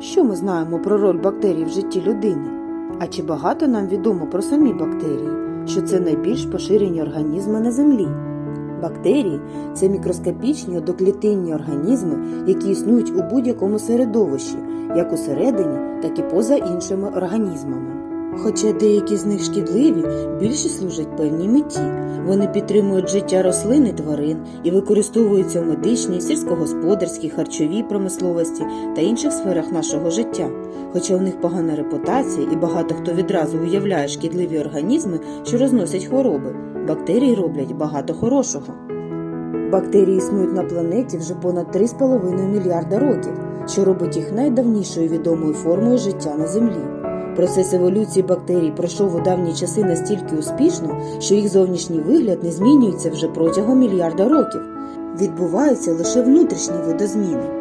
Що ми знаємо про роль бактерій в житті людини? А чи багато нам відомо про самі бактерії, що це найбільш поширені організми на землі? Бактерії це мікроскопічні одоклітинні організми, які існують у будь-якому середовищі, як усередині, так і поза іншими організмами. Хоча деякі з них шкідливі, більше служать певній меті. Вони підтримують життя рослин і тварин і використовуються в медичній, сільськогосподарській, харчовій промисловості та інших сферах нашого життя. Хоча у них погана репутація і багато хто відразу уявляє шкідливі організми, що розносять хвороби, бактерії роблять багато хорошого. Бактерії існують на планеті вже понад 3,5 мільярда років, що робить їх найдавнішою відомою формою життя на Землі. Процес еволюції бактерій пройшов у давні часи настільки успішно, що їх зовнішній вигляд не змінюється вже протягом мільярда років. Відбуваються лише внутрішні видозміни.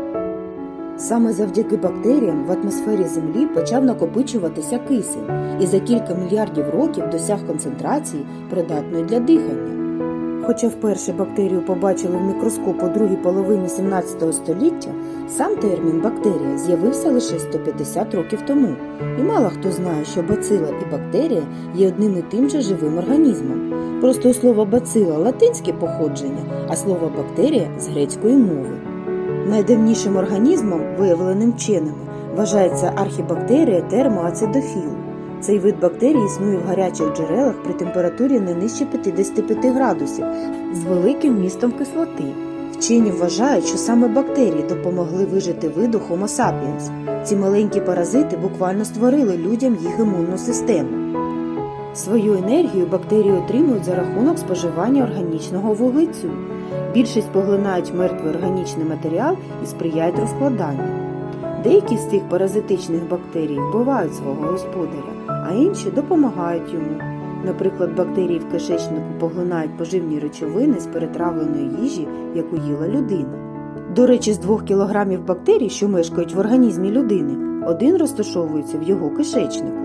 Саме завдяки бактеріям в атмосфері Землі почав накопичуватися кисень і за кілька мільярдів років досяг концентрації, придатної для дихання. Хоча вперше бактерію побачили в мікроскоп у другій половині 17 століття, сам термін бактерія з'явився лише 150 років тому, і мало хто знає, що бацила і бактерія є одним і тим же живим організмом. Просто у слова бацила латинське походження, а слово бактерія з грецької мови. Найдавнішим організмом, виявленим вченими, вважається архібактерія термоацидофіл. Цей вид бактерій існує в гарячих джерелах при температурі не нижче 55 градусів з великим вмістом кислоти. Вчені вважають, що саме бактерії допомогли вижити виду Homo sapiens. Ці маленькі паразити буквально створили людям їх імунну систему. Свою енергію бактерії отримують за рахунок споживання органічного вуглецю. Більшість поглинають мертвий органічний матеріал і сприяють розкладанню. Деякі з цих паразитичних бактерій вбивають свого господаря, а інші допомагають йому. Наприклад, бактерії в кишечнику поглинають поживні речовини з перетравленої їжі, яку їла людина. До речі, з двох кілограмів бактерій, що мешкають в організмі людини, один розташовується в його кишечнику.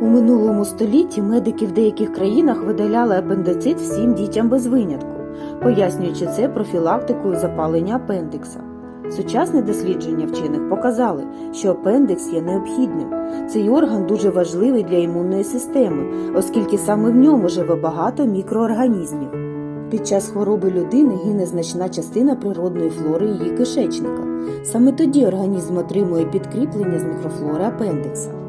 У минулому столітті медики в деяких країнах видаляли апендицит всім дітям без винятку, пояснюючи це профілактикою запалення апендикса. Сучасне дослідження вчених показали, що апендикс є необхідним. Цей орган дуже важливий для імунної системи, оскільки саме в ньому живе багато мікроорганізмів. Під час хвороби людини гине значна частина природної флори її кишечника. Саме тоді організм отримує підкріплення з мікрофлори апендикса.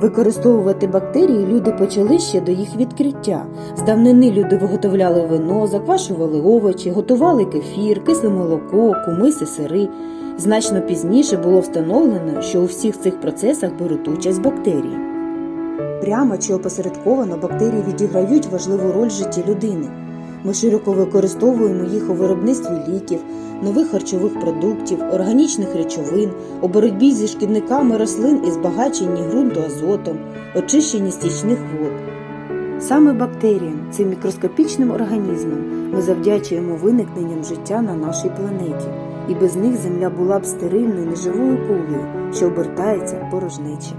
Використовувати бактерії люди почали ще до їх відкриття. З давнини люди виготовляли вино, заквашували овочі, готували кефір, кисле молоко, кумиси, сири. Значно пізніше було встановлено, що у всіх цих процесах беруть участь бактерії. Прямо чи опосередковано бактерії відіграють важливу роль в житті людини. Ми широко використовуємо їх у виробництві ліків, нових харчових продуктів, органічних речовин, у боротьбі зі шкідниками рослин і збагаченні ґрунту азотом, очищенні стічних вод. Саме бактеріям, цим мікроскопічним організмам, ми завдячуємо виникненням життя на нашій планеті, і без них земля була б стерильною неживою кулею, що обертається порожнечі.